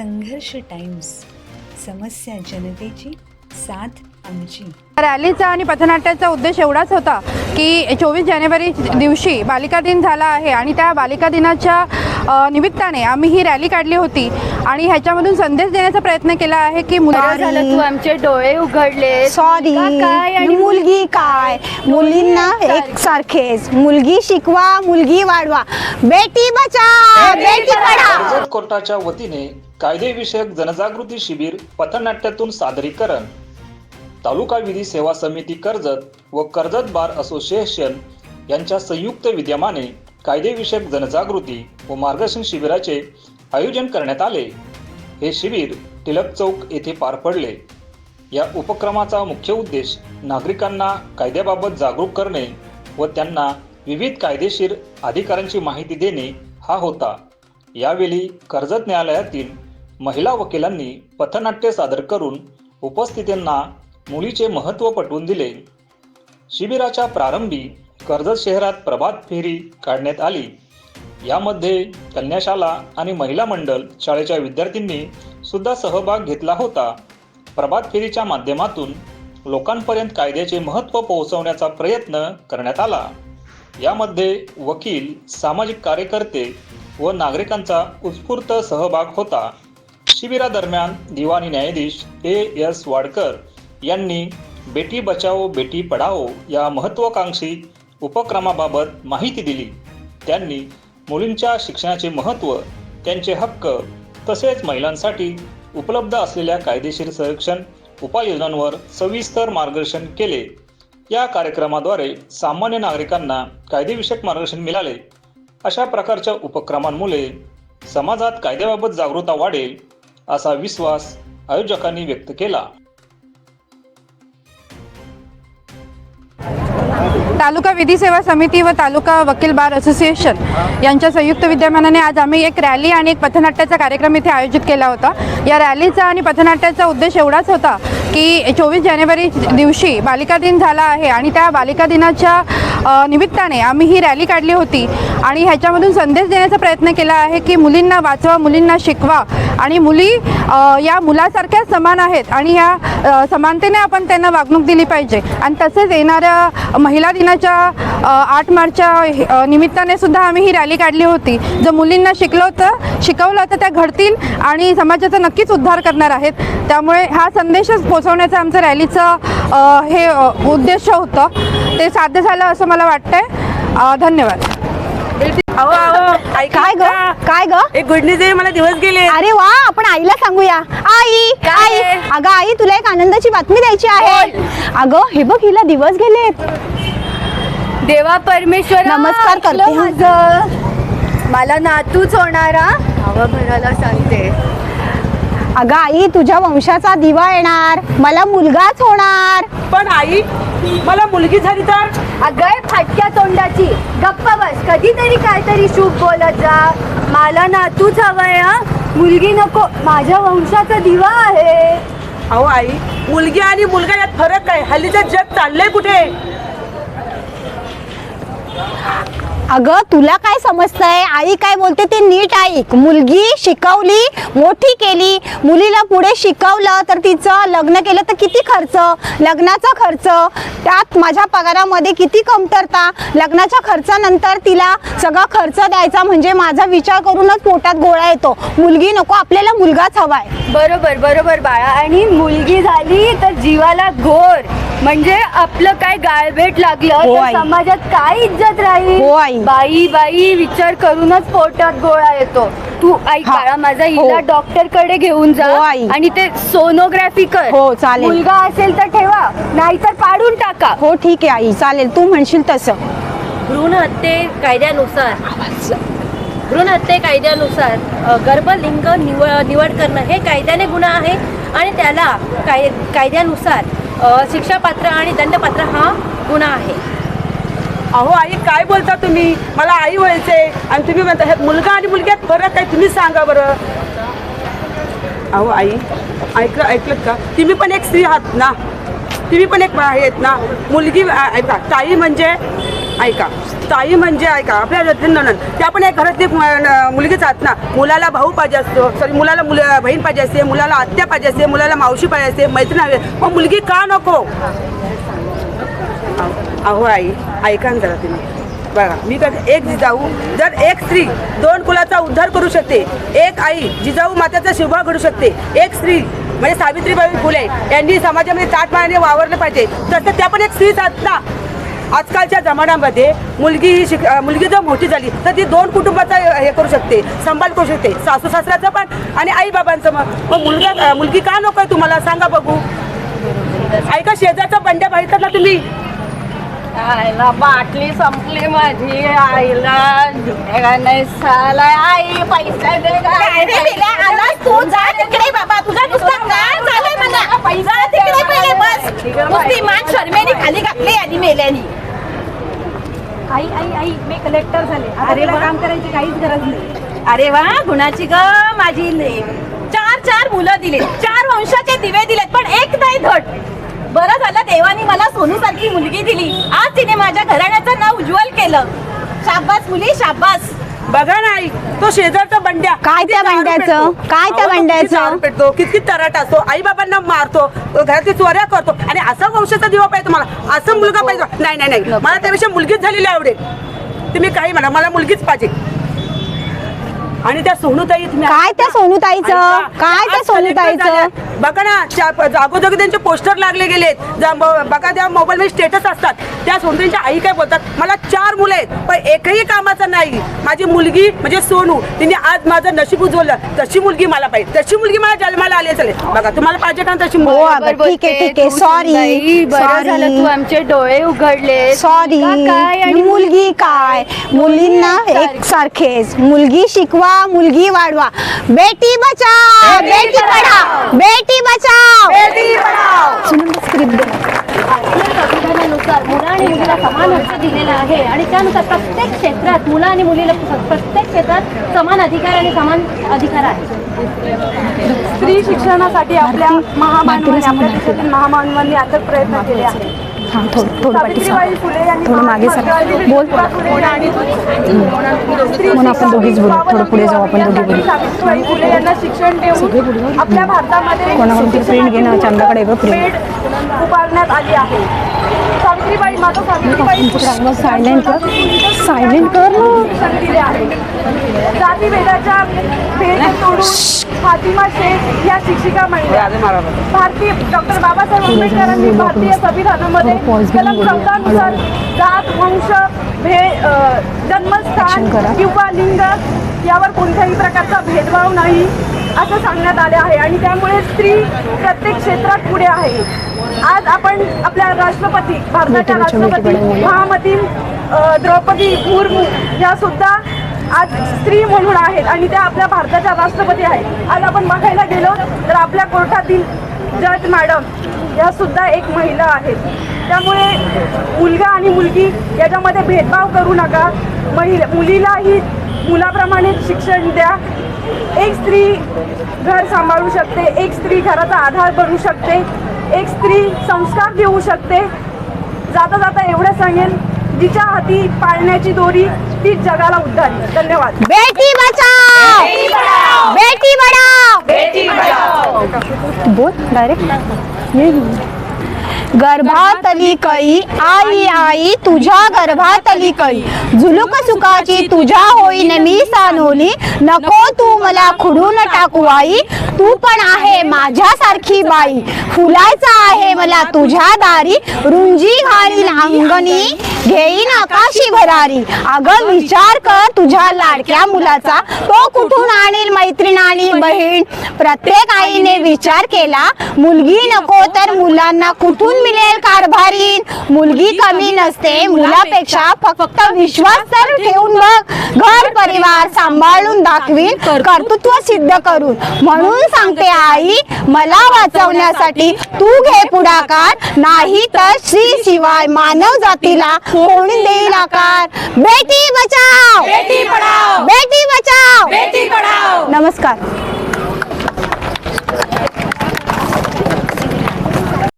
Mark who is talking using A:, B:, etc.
A: संघर्ष टाइम्स. समस्या जनतेची साथ आमची.
B: रॅलीचा आणि पथनाट्याचा उद्देश एवढाच होता की चोवीस जानेवारी दिवशी बालिका दिन झाला आहे आणि त्या बालिका दिनाच्या निमित्ताने आम्ही ही रॅली काढली होती. आणि ह्याच्यामधून संदेश देण्याचा प्रयत्न केला आहे की
C: झालं तू? आमचे डोळे उघडले.
D: सॉरी
C: मुलगा काय आणि
D: मुलगी काय? मुलींना एक सारखेच मुलगी शिकवा मुलगी वाढवा. बेटी बचा बेटी पढा.
E: कोर्टाच्या वतीने कायदेविषयक जनजागृती शिबिर पथनाट्यातून सादरीकरण. तालुका विधी सेवा समिती कर्जत व कर्जत बार असोसिएशन यांच्या संयुक्त विद्यमाने कायदेविषयक जनजागृती व मार्गदर्शन शिबिराचे आयोजन करण्यात आले. हे शिबिर टिलक चौक येथे पार पडले. या उपक्रमाचा मुख्य उद्देश नागरिकांना कायद्याबाबत जागरूक करणे व त्यांना विविध कायदेशीर अधिकारांची माहिती देणे हा होता. यावेळी कर्जत न्यायालयातील महिला वकिलांनी पथनाट्य सादर करून उपस्थितांना मुलीचे महत्त्व पटवून दिले. शिबिराच्या प्रारंभी कर्जत शहरात प्रभात फेरी काढण्यात आली. यामध्ये कन्याशाला आणि महिला मंडळ शाळेच्या विद्यार्थ्यांनी सुद्धा सहभाग घेतला होता. प्रभात फेरीच्या माध्यमातून लोकांपर्यंत कायद्याचे महत्त्व पोहोचवण्याचा प्रयत्न करण्यात आला. यामध्ये वकील सामाजिक कार्यकर्ते व नागरिकांचा उत्स्फूर्त सहभाग होता. शिबिरादरम्यान दिवाणी न्यायाधीश ए. एस. वाडकर यांनी बेटी बचाओ बेटी पढाओ या महत्त्वाकांक्षी उपक्रमाबाबत माहिती दिली. त्यांनी मुलींच्या शिक्षणाचे महत्त्व त्यांचे हक्क तसेच महिलांसाठी उपलब्ध असलेल्या कायदेशीर संरक्षण उपाययोजनांवर सविस्तर मार्गदर्शन केले. या कार्यक्रमाद्वारे सामान्य नागरिकांना कायदेविषयक मार्गदर्शन मिळाले. अशा प्रकारच्या उपक्रमांमुळे समाजात कायद्याबाबत जागरूकता वाढेल. असा विश्वास आयोजकांनी व्यक्त केला.
B: तालुका विधी सेवा समिती व तालुका वकील बार असोसिएशन यांच्या संयुक्त विद्यमानाने आज आम्ही एक रॅली आणि एक पथनाट्याचा कार्यक्रम इथे आयोजित केला होता. या रॅलीचा आणि पथनाट्याचा उद्देश एवढाच होता की चोवीस जानेवारी दिवशी बालिका दिन झाला आहे आणि त्या बालिका दिनाच्या निमित्ताने आम्ही ही रॅली काढली होती आणि ह्याच्यामधून संदेश देण्याचा प्रयत्न केला आहे की मुलींना वाचवा मुलींना शिकवा आणि मुली या मुलासारख्या समान आहेत आणि या समानतेने आपण त्यांना वागणूक दिली पाहिजे. आणि तसेच येणाऱ्या महिला दिना अ, आठ मार्चच्या निमित्ताने सुद्धा आम्ही ही रॅली काढली होती. जर मुलींना शिकलो तर शिकवलं तर त्या घडतील आणि समाजाचा नक्कीच उद्धार करणार आहेत. त्यामुळे हा संदेशच पोचवण्याचं आमचं रॅलीचं हे उद्देश होतं. ते साध्य झालं असं मला वाटतंय. धन्यवाद.
D: काय ग? काय ग?
F: एक गुड न्यूज आहे मला दिवस गेले
D: अरे वा आपण आईला सांगूया. आई आई. अगं आई तुला एक आनंदाची बातमी द्यायची आहे. अगं हे बघ हिला दिवस गेलेत
C: देवा परमेश्वर
D: नमस्कार करते, हं.
C: माझं. मला नातूच होणारा हवा भरायला सांगते.
D: अगं आई तुझ्या वंशाचा दिवा येणार. मला मुलगाच होणार.
F: पण आई मला मुलगी झाली तर?
C: अगं फाटक्या तोंडाची. गप्प बस. कधीतरी काहीतरी शुभ बोलत जा. मला नातूच हवंय हा? मुलगी नको. माझ्या वंशाचा दिवा आहे.
F: अहो आई मुलगी आणि मुलगा यात फरक आहे हल्लीचं जग चाललंय कुठे?
D: अगं तुला काय समजतंय? आई काय बोलते ते नीट ऐक. मुलगी शिकवली मोठी केली. मुलीला पुढे शिकवलं तर तिचं लग्न केलं तर किती खर्च? लग्नाचा खर्च. त्यात माझ्या पगारामध्ये किती कमतरता? लग्नाच्या खर्चानंतर तिला सगळा खर्च द्यायचा म्हणजे माझा विचार करूनच पोटात गोळा येतो. मुलगी नको आपल्याला मुलगाच हवाय.
C: बरोबर बरोबर बाळा आणि मुलगी झाली तर जीवाला घोर म्हणजे आपलं काय गाळभेट लागलं
D: हो,
C: तर
D: आई.
C: समाजात काय इज्जत राहील
D: हो, आई.
C: बाई बाई विचार करूनच पोटात गोळा येतो तू ऐक
D: हा.
C: बाळा माझा हिला
D: हो.
C: डॉक्टरकडे घेऊन जा
D: हो, आई.
C: आणि ते सोनोग्राफी कर
D: हो, चालेल.
C: मुलगा असेल तर ठेवा नाहीतर पाडून टाका
D: हो ठीक आहे आई चालेल तू म्हणशील तसं
G: भ्रूण हत्ये कायद्यानुसार भ्रूणहत्ये कायद्यानुसार गर्भलिंग निव निवड करणं हे कायद्याने गुन्हा आहे आणि त्याला काय कायद्यानुसार शिक्षापात्र आणि दंडपात्र हा गुन्हा आहे.
F: अहो आई काय बोलता तुम्ही? मला आई व्हायचे आणि तुम्ही म्हणता हे मुलगा आणि मुलग्यात फरक काय तुम्ही सांगा बरं. अहो आई ऐकलं ऐकलं का? तुम्ही पण एक स्त्री आहात ना? तुम्ही पण एक आहेत ना? मुलगी ऐका ताई म्हणजे ऐका ताई म्हणजे ऐका आपल्या नणन त्या पण एक घरातली म- मुलगीच आहात ना. मुलाला भाऊ पाहिजे असतो सॉरी मुलाला मुल बहीण पाहिजे असते मुलाला आत्या पाहिजे असते मुलाला मावशी पाहिजे असते मैत्रीण हवी मग मुलगी का नको? अहो आई ऐका ना जरा तुम्ही. बघा मी काय एक जिजाऊ जर एक स्त्री दोन कुलाचा उद्धार करू शकते एक आई जिजाऊ मात्याचा शिवभाव घडू शकते एक स्त्री म्हणजे सावित्रीबाई फुले यांनी समाजामध्ये ताटमानाने वावरलं पाहिजे तसं त्या पण एक स्त्रीच आहेत ना. आजकालच्या जमान्यामध्ये मुलगी ही शिक मुलगी जर मोठी झाली तर ती दोन कुटुंबाचा हे करू शकते. संभाल करू शकते. सासू सासऱ्याचं पण आणि आई बाबांचं मग. मग मुलगा मुलगी का नको आहे तुम्हाला? सांगा बघू. ऐका शेजारचा बंड्या पाहिजेत ना तुम्ही?
G: आईला बाटली संपली माझी आईला. नाही साला आई पैसा दे
D: तू? जा तिकडे बाबा. तुझा नुसता काय झालंय मला जा तिकडे पहिले बस. नुसती मान शर्मेने खाली घातली मेल्यानी.
G: आई आई आई मी कलेक्टर झाले.
D: अरे वा.
G: काम करायची काहीच गरज नाही.
D: अरे वा गुणाची ग माझी. चार चार मुलं दिले चार वंशाचे दिवे दिलेत पण एक नाही धड. बरं झालं देवानी मला सोनू सारखी मुलगी दिली. आज तिने माझ्या घराण्याचं नाव उज्ज्वल केलं. शाबास मुली शाबास.
F: बघा ना आई तो शेजारचा बंड्या.
D: काय त्या?
F: पेटतो.
D: काय त्या?
F: दारू पेटतो किती तराट असतो? आई बाबांना मारतो घरातली चोऱ्या करतो. आणि असा वंशाचा दिवा पाहिजे तुम्हाला. असं मुलगा पाहिजे नाही नाही नाही. मला त्यापेक्षा मुलगीच झालेली आवडेल. तुम्ही काही म्हणा मला मुलगीच पाहिजे. आणि त्या सोनूताई तुम्ही
D: काय त्या सोनूताईचं? काय त्या सोनूताईचं?
F: बघा ना चा- जागोजागी त्यांचे पोस्टर लागले गेलेत. बघा त्या मोबाईल मध्ये स्टेटस असतात त्या सोनूताईंच्या आई काय बोलतात? मला चार मुलं आहेत पण एकही कामाचा नाही. माझी मुलगी म्हणजे सोनू तिने आज माझं नशीब उजवलं तशी मुलगी मला पाहिजे. तशी मुलगी मला जन्माला आली असेल. बघा तुम्हाला पाहिजे का तशी
D: हो? अगं ठीक आहे ठीक आहे. सॉरी
G: बरं झालं तू आमचे डोळे उघडले.
D: सॉरी
G: काय आणि
D: मुलगी काय? मुलींना एक सारखेच मुलगी शिकवा मुलगी वाढवा. बेटी बचाव बेटी पढाव बेटी बचाव बेटी पढाव
G: आपल्या संविधानानुसार मुलं आणि मुलीला समान हक्क दिलेला आहे आणि त्यानुसार प्रत्येक क्षेत्रात मुलं आणि मुलीला प्रत्येक क्षेत्रात समान अधिकार आणि समान अधिकार आहे
C: स्त्री शिक्षणासाठी आपल्या महामानवांनी आपल्या देशातील महामानवांनी अथक प्रयत्न केले आहेत सावित्रीबाई फुले यांनी
D: थोडं मागे सर. बोल. म्हणून आपण दोघीच बोलू. थोडं पुढे जाऊ आपण दोघी बोलू. कोणाकडून तरी print घे ना, चंदाकडे बघ.
C: पेड उभारण्यात आली आहे सावित्रीबाई माता सावित्रीबाई
D: सायलेंट कर. सायलेंट कर
C: जाती भेदाच्या भेद तोडून फातिमा शेख या शिक्षिका महिला भारतीय डॉक्टर बाबासाहेब आंबेडकरांनी भारतीय संविधानामध्ये कलम चौदानुसार जात वंश भे अ, जन्मस्थान किंवा लिंग यावर कोणत्याही प्रकारचा भेदभाव नाही. असं सांगण्यात आले आहे. आणि त्यामुळे स्त्री प्रत्येक क्षेत्रात पुढे आहे. आज आपण आपल्या राष्ट्रपती भारताच्या राष्ट्रपती महामती द्रौपदी मुर्मू या सुद्धा आज स्त्री म्हणून आहेत आणि त्या आपल्या भारताच्या राष्ट्रपती आहेत. आज आपण बघायला गेलो तर आपल्या कोर्टातील जज मॅडम या सुद्धा एक महिला आहेत. त्यामुळे मुलगा आणि मुलगी याच्यामध्ये भेदभाव करू नका. महिला मुलीलाही मुलाप्रमाणे शिक्षण द्या. एक स्त्री घर सांभाळू शकते एक स्त्री घराचा आधार बनू शकते एक स्त्री संस्कार देऊ शकते. जाता जाता एवढं सांगेन जिच्या हाती पाळण्याची दोरी ती जगाला उद्धारी. धन्यवाद.
D: बेटी बचाव बेटी बेटी बोल डायरेक्ट गर्भातली कई आई आई तुझ्या गर्भातली कई झुलुक सुखाची तुझ्या होईन मी सानोली. नको तू मला खुडून टाकू आई. तू पण आहे माझ्यासारखी बाई. फुलायचा आहे मला तुझ्या दारी. रुंजी घालील अंगणी. घेईन आकाशी भरारी. अगं विचार कर तुझ्या लाडक्या मुलाचा. तो कुठून आणील मैत्रीण आणि बहीण? प्रत्येक आईने विचार केला मुलगी नको तर मुलांना कुठून मिळेल कारभारी? मुलगी कमी नसते मुलापेक्षा फक्त विश्वास तर ठेवून बघ. घर परिवार सांभाळून दाखवीन कर्तृत्व सिद्ध करून. म्हणून सांगते आई मला वाचवण्यासाठी तू घे पुढाकार. नाही तर श्री शिवाय मानव जातीला कोण देईल आकार. बेटी बचाव बेटी पढाओ. बेटी बचाव बेटी पढाओ. नमस्कार.